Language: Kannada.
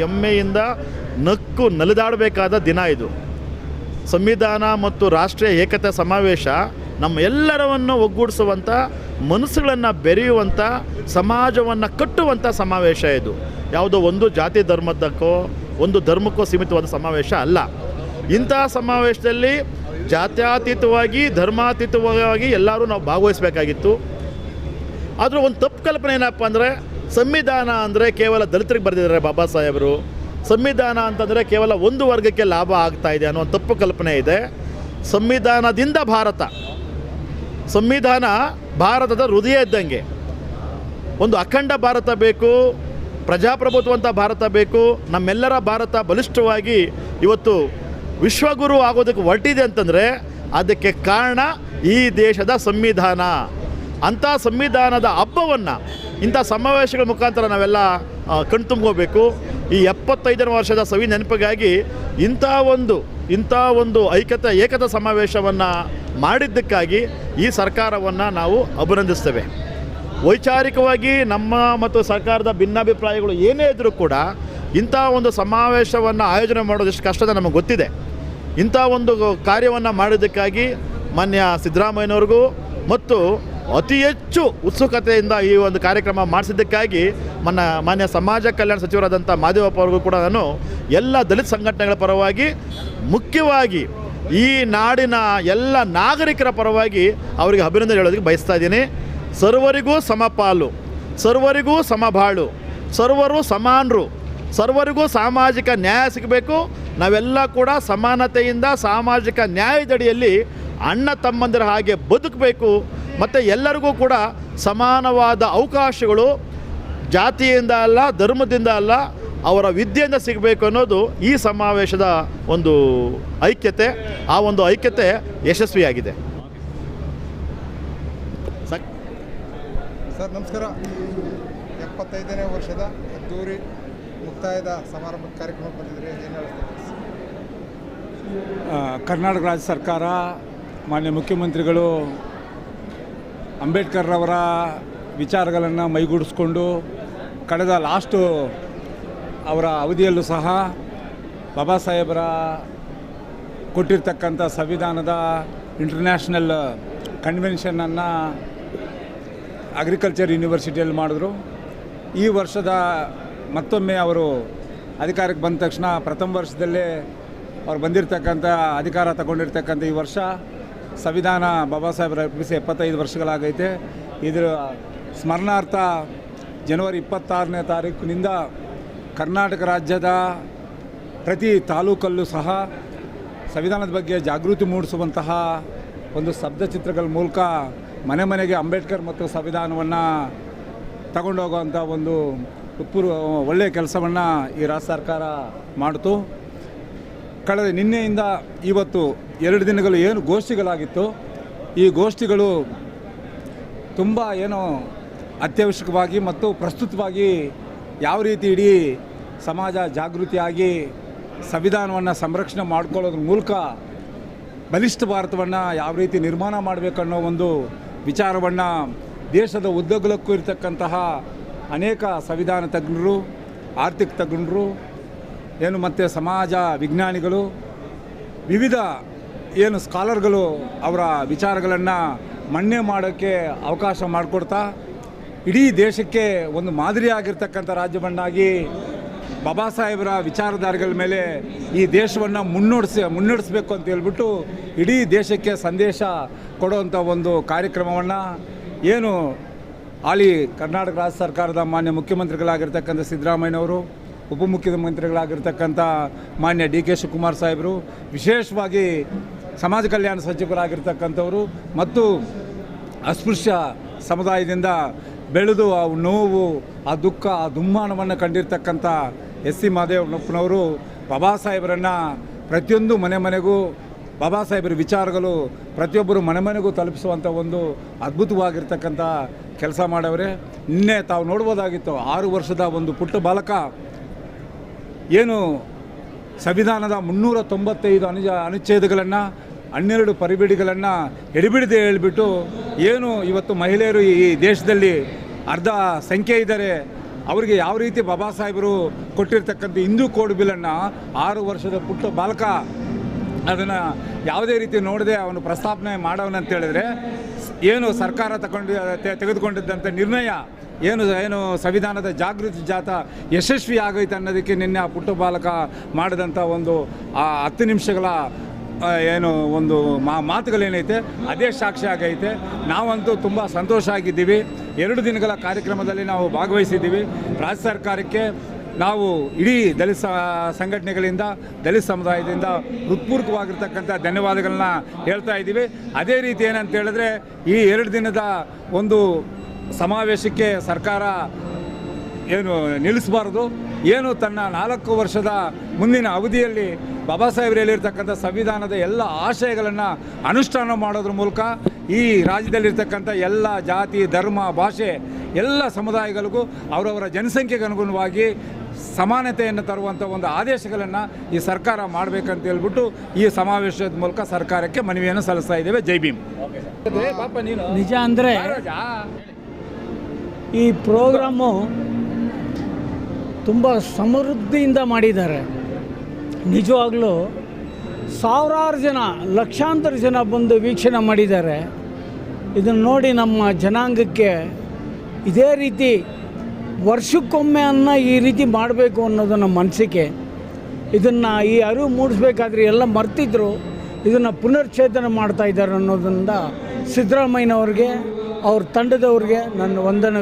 ಹೆಮ್ಮೆಯಿಂದ ನಕ್ಕು ನಲಿದಾಡಬೇಕಾದ ದಿನ ಇದು. ಸಂವಿಧಾನ ಮತ್ತು ರಾಷ್ಟ್ರೀಯ ಏಕತೆ ಸಮಾವೇಶ ನಮ್ಮ ಎಲ್ಲರವನ್ನು ಒಗ್ಗೂಡಿಸುವಂಥ ಮನಸ್ಸುಗಳನ್ನು ಬೆರೆಯುವಂಥ ಸಮಾಜವನ್ನು ಕಟ್ಟುವಂಥ ಸಮಾವೇಶ ಇದು. ಯಾವುದೋ ಒಂದು ಜಾತಿ ಧರ್ಮದಕ್ಕೋ, ಒಂದು ಧರ್ಮಕ್ಕೋ ಸೀಮಿತವಾದ ಸಮಾವೇಶ ಅಲ್ಲ. ಇಂತಹ ಸಮಾವೇಶದಲ್ಲಿ ಜಾತ್ಯಾತೀತವಾಗಿ, ಧರ್ಮಾತೀತವಾಗಿ ಎಲ್ಲರೂ ನಾವು ಭಾಗವಹಿಸಬೇಕಾಗಿತ್ತು. ಆದರೂ ಒಂದು ತಪ್ಪು ಕಲ್ಪನೆ ಏನಪ್ಪ ಅಂದರೆ ಸಂವಿಧಾನ ಅಂದರೆ ಕೇವಲ ದಲಿತರಿಗೆ ಬರೆದಿದ್ದಾರೆ ಬಾಬಾ ಸಾಹೇಬರು. ಸಂವಿಧಾನ ಅಂತಂದರೆ ಕೇವಲ ಒಂದು ವರ್ಗಕ್ಕೆ ಲಾಭ ಆಗ್ತಾ ಇದೆ ಅನ್ನೋ ತಪ್ಪು ಕಲ್ಪನೆ ಇದೆ. ಸಂವಿಧಾನದಿಂದ ಭಾರತ. ಸಂವಿಧಾನ ಭಾರತದ ಹೃದಯ ಇದ್ದಂಗೆ. ಒಂದು ಅಖಂಡ ಭಾರತ ಬೇಕು ಪ್ರಜಾಪ್ರಭುತ್ವಂತ ಭಾರತ ಬೇಕು, ನಮ್ಮೆಲ್ಲರ ಭಾರತ ಬಲಿಷ್ಠವಾಗಿ ಇವತ್ತು ವಿಶ್ವಗುರು ಆಗೋದಕ್ಕೆ ಹೊರಟಿದೆ ಅಂತಂದರೆ ಅದಕ್ಕೆ ಕಾರಣ ಈ ದೇಶದ ಸಂವಿಧಾನ. ಅಂಥ ಸಂವಿಧಾನದ ಹಬ್ಬವನ್ನು, ಇಂಥ ಸಮಾವೇಶಗಳ ಮುಖಾಂತರ ನಾವೆಲ್ಲ ಕಣ್ತುಂಬ್ಕೋಬೇಕು ಈ ಎಪ್ಪತ್ತೈದನೇ ವರ್ಷದ ಸವಿ ನೆನಪಿಗಾಗಿ ಇಂಥ ಒಂದು ಇಂಥ ಒಂದು ಐಕ್ಯತೆ, ಏಕತಾ ಸಮಾವೇಶವನ್ನು ಮಾಡಿದ್ದಕ್ಕಾಗಿ ಈ ಸರ್ಕಾರವನ್ನು ನಾವು ಅಭಿನಂದಿಸ್ತೇವೆ. ವೈಚಾರಿಕವಾಗಿ ನಮ್ಮ ಮತ್ತು ಸರ್ಕಾರದ ಭಿನ್ನಾಭಿಪ್ರಾಯಗಳು ಏನೇ ಇದ್ದರೂ ಕೂಡ ಇಂಥ ಒಂದು ಸಮಾವೇಶವನ್ನು ಆಯೋಜನೆ ಮಾಡೋದು ಎಷ್ಟು ಕಷ್ಟದ ನಮಗೆ ಗೊತ್ತಿದೆ. ಇಂಥ ಒಂದು ಕಾರ್ಯವನ್ನು ಮಾಡಿದ್ದಕ್ಕಾಗಿ ಮಾನ್ಯ ಸಿದ್ದರಾಮಯ್ಯನವ್ರಿಗೂ ಮತ್ತು ಅತಿ ಹೆಚ್ಚು ಉತ್ಸುಕತೆಯಿಂದ ಈ ಒಂದು ಕಾರ್ಯಕ್ರಮ ಮಾಡಿಸಿದ್ದಕ್ಕಾಗಿ ಮನ್ನ ಮಾನ್ಯ ಸಮಾಜ ಕಲ್ಯಾಣ ಸಚಿವರಾದಂಥ ಮಾದೇವಪ್ಪ ಅವ್ರಿಗೂ ಕೂಡ ನಾನು ಎಲ್ಲ ದಲಿತ ಸಂಘಟನೆಗಳ ಪರವಾಗಿ ಮುಖ್ಯವಾಗಿ ಈ ನಾಡಿನ ಎಲ್ಲ ನಾಗರಿಕರ ಪರವಾಗಿ ಅವರಿಗೆ ಅಭಿನಂದನೆ ಹೇಳೋದಕ್ಕೆ ಬಯಸ್ತಾ ಇದ್ದೀನಿ. ಸರ್ವರಿಗೂ ಸಮಪಾಲು, ಸರ್ವರಿಗೂ ಸಮಬಾಳು, ಸರ್ವರು ಸಮಾನರು, ಸರ್ವರಿಗೂ ಸಾಮಾಜಿಕ ನ್ಯಾಯ ಸಿಗಬೇಕು. ನಾವೆಲ್ಲ ಕೂಡ ಸಮಾನತೆಯಿಂದ ಸಾಮಾಜಿಕ ನ್ಯಾಯದಡಿಯಲ್ಲಿ ಅಣ್ಣ ತಮ್ಮಂದಿರ ಹಾಗೆ ಬದುಕಬೇಕು. ಮತ್ತು ಎಲ್ಲರಿಗೂ ಕೂಡ ಸಮಾನವಾದ ಅವಕಾಶಗಳು. ಜಾತಿಯಿಂದ ಅಲ್ಲ ಧರ್ಮದಿಂದ ಅಲ್ಲ ಅವರ ವಿದ್ಯೆಯಿಂದ ಸಿಗಬೇಕು ಅನ್ನೋದು ಈ ಸಮಾವೇಶದ ಒಂದು ಐಕ್ಯತೆ. ಆ ಒಂದು ಐಕ್ಯತೆ ಯಶಸ್ವಿಯಾಗಿದೆ. ಸಾಕ್ ಸರ್ ನಮಸ್ಕಾರ. ಎಪ್ಪತ್ತೈದನೇ ವರ್ಷದ ಅದ್ದೂರಿ ಮುಕ್ತಾಯದ ಸಮಾರಂಭ ಕಾರ್ಯಕ್ರಮ ಬಂದಿದ್ರಿ ಏನು ಹೇಳ್ತಾರೆ? ಕರ್ನಾಟಕ ರಾಜ್ಯ ಸರ್ಕಾರ ಮಾನ್ಯ ಮುಖ್ಯಮಂತ್ರಿಗಳು ಅಂಬೇಡ್ಕರ್ರವರ ವಿಚಾರಗಳನ್ನು ಮೈಗೂಡಿಸ್ಕೊಂಡು ಕಳೆದ ಲಾಸ್ಟು ಅವರ ಅವಧಿಯಲ್ಲೂ ಸಹ ಬಾಬಾ ಸಾಹೇಬರ ಕೊಟ್ಟಿರ್ತಕ್ಕಂಥ ಸಂವಿಧಾನದ ಇಂಟರ್ನ್ಯಾಷನಲ್ ಕನ್ವೆನ್ಷನನ್ನು ಅಗ್ರಿಕಲ್ಚರ್ ಯೂನಿವರ್ಸಿಟಿಯಲ್ಲಿ ಮಾಡಿದ್ರು. ಈ ವರ್ಷದ ಮತ್ತೊಮ್ಮೆ ಅವರು ಅಧಿಕಾರಕ್ಕೆ ಬಂದ ತಕ್ಷಣ ಪ್ರಥಮ ವರ್ಷದಲ್ಲೇ ಅವ್ರು ಬಂದಿರತಕ್ಕಂಥ ಅಧಿಕಾರ ತಗೊಂಡಿರ್ತಕ್ಕಂಥ ಈ ವರ್ಷ ಸಂವಿಧಾನ ಬಾಬಾ ಸಾಹೇಬರ ಅರ್ಪಿಸಿ ಎಪ್ಪತ್ತೈದು ವರ್ಷಗಳಾಗೈತೆ. ಇದರ ಸ್ಮರಣಾರ್ಥ ಜನವರಿ ಇಪ್ಪತ್ತಾರನೇ ತಾರೀಕಿನಿಂದ ಕರ್ನಾಟಕ ರಾಜ್ಯದ ಪ್ರತಿ ತಾಲೂಕಲ್ಲೂ ಸಹ ಸಂವಿಧಾನದ ಬಗ್ಗೆ ಜಾಗೃತಿ ಮೂಡಿಸುವಂತಹ ಒಂದು ಶಬ್ದ ಚಿತ್ರಗಳ ಮೂಲಕ ಮನೆ ಮನೆಗೆ ಅಂಬೇಡ್ಕರ್ ಮತ್ತು ಸಂವಿಧಾನವನ್ನು ತಗೊಂಡೋಗುವಂಥ ಒಂದು ಉತ್ಪೂರ್ವ ಒಳ್ಳೆಯ ಕೆಲಸವನ್ನು ಈ ರಾಜ್ಯ ಸರ್ಕಾರ ಮಾಡಿತು. ಕಳೆದ ನಿನ್ನೆಯಿಂದ ಇವತ್ತು ಎರಡು ದಿನಗಳು ಏನು ಗೋಷ್ಠಿಗಳಾಗಿತ್ತು. ಈ ಗೋಷ್ಠಿಗಳು ತುಂಬ ಏನು ಅತ್ಯವಶ್ಯಕವಾಗಿ ಮತ್ತು ಪ್ರಸ್ತುತವಾಗಿ ಯಾವ ರೀತಿ ಇಡೀ ಸಮಾಜ ಜಾಗೃತಿಯಾಗಿ ಸಂವಿಧಾನವನ್ನು ಸಂರಕ್ಷಣೆ ಮಾಡ್ಕೊಳ್ಳೋದ್ರ ಮೂಲಕ ಬಲಿಷ್ಠ ಭಾರತವನ್ನು ಯಾವ ರೀತಿ ನಿರ್ಮಾಣ ಮಾಡಬೇಕನ್ನೋ ಒಂದು ವಿಚಾರವನ್ನು ದೇಶದ ಉದ್ದಗಲಕ್ಕೂ ಇರತಕ್ಕಂತಹ ಅನೇಕ ಸಂವಿಧಾನ ತಜ್ಞರು, ಆರ್ಥಿಕ ತಜ್ಞರು ಏನು ಮತ್ತು ಸಮಾಜ ವಿಜ್ಞಾನಿಗಳು, ವಿವಿಧ ಏನು ಸ್ಕಾಲರ್ಗಳು ಅವರ ವಿಚಾರಗಳನ್ನು ಮಣ್ಣೆ ಮಾಡೋಕ್ಕೆ ಅವಕಾಶ ಮಾಡಿಕೊಡ್ತಾ, ಇಡೀ ದೇಶಕ್ಕೆ ಒಂದು ಮಾದರಿಯಾಗಿರ್ತಕ್ಕಂಥ ರಾಜ್ಯವನ್ನಾಗಿ ಬಾಬಾ ಸಾಹೇಬರ ವಿಚಾರಧಾರೆಗಳ ಮೇಲೆ ಈ ದೇಶವನ್ನು ಮುನ್ನಡೆಸಿ, ಮುನ್ನಡೆಸಬೇಕು ಅಂತ ಹೇಳ್ಬಿಟ್ಟು ಇಡೀ ದೇಶಕ್ಕೆ ಸಂದೇಶ ಕೊಡುವಂಥ ಒಂದು ಕಾರ್ಯಕ್ರಮವನ್ನು ಏನು ಹಾಲಿ ಕರ್ನಾಟಕ ರಾಜ್ಯ ಸರ್ಕಾರದ ಮಾನ್ಯ ಮುಖ್ಯಮಂತ್ರಿಗಳಾಗಿರ್ತಕ್ಕಂಥ ಸಿದ್ದರಾಮಯ್ಯನವರು ಉಪಮುಖ್ಯಮಂತ್ರಿಗಳಾಗಿರ್ತಕ್ಕಂಥ ಮಾನ್ಯ ಡಿ ಕೆ ಶಿವಕುಮಾರ್ ಸಾಹೇಬರು, ವಿಶೇಷವಾಗಿ ಸಮಾಜ ಕಲ್ಯಾಣ ಸಚಿವರಾಗಿರ್ತಕ್ಕಂಥವರು ಮತ್ತು ಅಸ್ಪೃಶ್ಯ ಸಮುದಾಯದಿಂದ ಬೆಳೆದು ಆ ನೋವು, ಆ ದುಃಖ, ಆ ದುಮ್ಮಾನವನ್ನು ಕಂಡಿರ್ತಕ್ಕಂಥ ಎಸ್ ಸಿ ಮಾದೇವಪ್ಪನವರು ಬಾಬಾ ಸಾಹೇಬರನ್ನು ಪ್ರತಿಯೊಂದು ಮನೆ ಮನೆಗೂ, ಬಾಬಾ ಸಾಹೇಬರ ವಿಚಾರಗಳು ಪ್ರತಿಯೊಬ್ಬರು ಮನೆ ಮನೆಗೂ ತಲುಪಿಸುವಂಥ ಒಂದು ಅದ್ಭುತವಾಗಿರ್ತಕ್ಕಂಥ ಕೆಲಸ ಮಾಡವ್ರೆ. ನಿನ್ನೆ ತಾವು ನೋಡ್ಬೋದಾಗಿತ್ತು, ಆರು ವರ್ಷದ ಒಂದು ಪುಟ್ಟ ಬಾಲಕ ಏನು ಸಂವಿಧಾನದ ಮುನ್ನೂರ ತೊಂಬತ್ತೈದು ಅನುಜ ಅನುಚ್ಛೇದಗಳನ್ನು, ಹನ್ನೆರಡು ಪರಿಬಿಡಿಗಳನ್ನು ಎಡಿಬಿಡದೆ ಹೇಳಿಬಿಟ್ಟು ಏನು ಇವತ್ತು ಮಹಿಳೆಯರು ಈ ದೇಶದಲ್ಲಿ ಅರ್ಧ ಸಂಖ್ಯೆ ಇದ್ದಾರೆ, ಅವರಿಗೆ ಯಾವ ರೀತಿ ಬಾಬಾ ಸಾಹೇಬರು ಕೊಟ್ಟಿರ್ತಕ್ಕಂಥ ಹಿಂದೂ ಕೋಡ್ ಬಿಲ್ಲನ್ನು ಆರು ವರ್ಷದ ಪುಟ್ಟ ಬಾಲಕ ಅದನ್ನು ಯಾವುದೇ ರೀತಿ ನೋಡದೆ ಅವನು ಪ್ರಸ್ತಾಪನೆ ಮಾಡವನಂತ ಹೇಳಿದ್ರೆ, ಏನು ಸರ್ಕಾರ ತಗೊಂಡು, ತೆಗೆದುಕೊಂಡಿದ್ದಂಥ ನಿರ್ಣಯ ಏನು ಏನು ಸಂವಿಧಾನದ ಜಾಗೃತಿ ಜಾಥಾ ಯಶಸ್ವಿ ಆಗೈತೆ ಅನ್ನೋದಕ್ಕೆ ನಿನ್ನೆ ಆ ಪುಟ್ಟ ಬಾಲಕ ಮಾಡಿದಂಥ ಒಂದು, ಆ ಹತ್ತು ನಿಮಿಷಗಳ ಏನು ಒಂದು ಮಾ, ಮಾತುಗಳೇನೈತೆ, ಅದೇ ಸಾಕ್ಷಿ ಆಗೈತೆ. ನಾವಂತೂ ತುಂಬ ಸಂತೋಷ ಆಗಿದ್ದೀವಿ. ಎರಡು ದಿನಗಳ ಕಾರ್ಯಕ್ರಮದಲ್ಲಿ ನಾವು ಭಾಗವಹಿಸಿದ್ದೀವಿ. ರಾಜ್ಯ ಸರ್ಕಾರಕ್ಕೆ ನಾವು ಇಡೀ ದಲಿತ ಸಂಘಟನೆಗಳಿಂದ, ದಲಿತ ಸಮುದಾಯದಿಂದ ಹೃತ್ಪೂರ್ವಕವಾಗಿರ್ತಕ್ಕಂಥ ಧನ್ಯವಾದಗಳನ್ನ ಹೇಳ್ತಾ ಇದ್ದೀವಿ. ಅದೇ ರೀತಿ ಏನಂತ ಹೇಳಿದ್ರೆ ಈ ಎರಡು ದಿನದ ಒಂದು ಸಮಾವೇಶಕ್ಕೆ ಸರ್ಕಾರ ಏನು ನಿಲ್ಲಿಸಬಾರ್ದು? ಏನು ತನ್ನ ನಾಲ್ಕು ವರ್ಷದ ಮುಂದಿನ ಅವಧಿಯಲ್ಲಿ ಬಾಬಾ ಸಾಹೇಬ್ರು ಹೇಳಿರ್ತಕ್ಕಂಥ ಸಂವಿಧಾನದ ಎಲ್ಲ ಆಶಯಗಳನ್ನು ಅನುಷ್ಠಾನ ಮಾಡೋದ್ರ ಮೂಲಕ ಈ ರಾಜ್ಯದಲ್ಲಿರ್ತಕ್ಕಂಥ ಎಲ್ಲ ಜಾತಿ ಧರ್ಮ ಭಾಷೆ ಎಲ್ಲ ಸಮುದಾಯಗಳಿಗೂ ಅವರವರ ಜನಸಂಖ್ಯೆಗೆ ಅನುಗುಣವಾಗಿ ಸಮಾನತೆಯನ್ನು ತರುವಂಥ ಒಂದು ಆದೇಶಗಳನ್ನು ಈ ಸರ್ಕಾರ ಮಾಡಬೇಕಂತ ಹೇಳ್ಬಿಟ್ಟು ಈ ಸಮಾವೇಶದ ಮೂಲಕ ಸರ್ಕಾರಕ್ಕೆ ಮನವಿಯನ್ನು ಸಲ್ಲಿಸ್ತಾ ಇದ್ದೇವೆ. ಜೈ ಭೀಮ್. ನಿಜ ಅಂದರೆ ಈ ಪ್ರೋಗ್ರಾಮು ತುಂಬ ಸಮೃದ್ಧಿಯಿಂದ ಮಾಡಿದ್ದಾರೆ. ನಿಜವಾಗ್ಲೂ ಸಾವಿರಾರು ಜನ, ಲಕ್ಷಾಂತರ ಜನ ಬಂದು ವೀಕ್ಷಣೆ ಮಾಡಿದ್ದಾರೆ. ಇದನ್ನು ನೋಡಿ ನಮ್ಮ ಜನಾಂಗಕ್ಕೆ ಇದೇ ರೀತಿ ವರ್ಷಕ್ಕೊಮ್ಮೆ ಅನ್ನ ಈ ರೀತಿ ಮಾಡಬೇಕು ಅನ್ನೋದು ನಮ್ಮ ಮನಸ್ಸಿಗೆ. ಇದನ್ನು ಈ ಅರಿವು ಮೂಡಿಸ್ಬೇಕಾದ್ರೆ ಎಲ್ಲ ಮರ್ತಿದ್ರು. ಇದನ್ನು ಪುನರ್ಚೇತನ ಮಾಡ್ತಾ ಇದ್ದಾರೆ ಅನ್ನೋದರಿಂದ ಸಿದ್ದರಾಮಯ್ಯನವ್ರಿಗೆ, ಅವ್ರ ತಂಡದವ್ರಿಗೆ ನನ್ನ ವಂದನೆ.